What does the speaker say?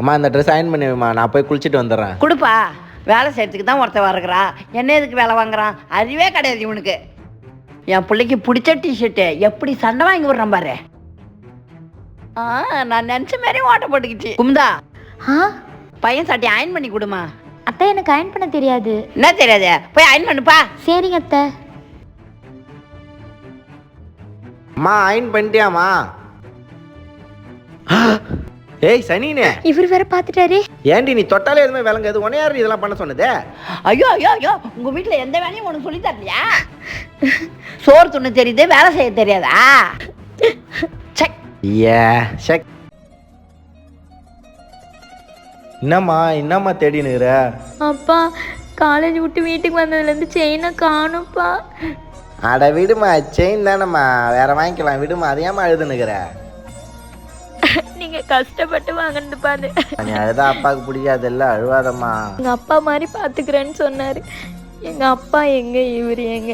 அம்மா இந்த dress iron பண்ணி வைம்மா நான் போய் குளிச்சுட்டு வந்துடுறேன். கொடுப்பா. வேலை செய்யறதுக்கு தான் ஒருத்தன் வரக்குறான் என்ன எதுக்கு வேலை வாங்குறான்? அறிவே கிடையாது இவனுக்கு. என் பிள்ளைக்கு பிடிச்ச டிஷர்ட்டு எப்படி சண்டை வாங்கி விடுறான் பாரு. ஆ நான் நினச்ச மாதிரி ஓட்ட போட்டுக்கிச்சு. குமுதா. ஆ? பையன் சட்டை அயன் பண்ணி கொடுமா. அத்தை எனக்கு அயன் பண்ண தெரியாது. என்ன தெரியாது? போய் அயன் பண்ணுப்பா. சரிங்க அத்தை. அம்மா அயன் பண்ணிட்டியாம்மா? ஏய் சனினே. இவர் வேற பார்த்துட்டாரு. ஏன்டி நீ தொட்டாலே எதுவுமே விளங்காது. உன்னை யார் இதெல்லாம் பண்ண சொன்னது? ஐயோ ஐயோ ஐயோ உங்க வீட்ல எந்த வேலையும் உனக்கு சொல்லி தரலையா? சோறு துண்ணு தெரியுது வேலை செய்ய தெரியாதா? சை ஏ ஷக் என்னம்மா என்னம்மா தேடினுக்கிற அப்பா காலேஜ் விட்டு வீட்டுக்கு வந்ததுலேருந்து செயினை காணும்ப்பா. அட விடுமா செயின் தானம்மா. வேற வாங்கிக்கலாம். விடுமா அது அழுதுனுக்குற நீங்கள் கஷ்டப்பட்டு வாங்கினதுப்பா அது நீ அழுதா அப்பாவுக்கு பிடிக்காதுல்ல அழுவாதம்மா. எங்கள் அப்பா மாதிரி பார்த்துக்கிறேன்னு சொன்னார். எங்கள் அப்பா எங்கே இவர் எங்க?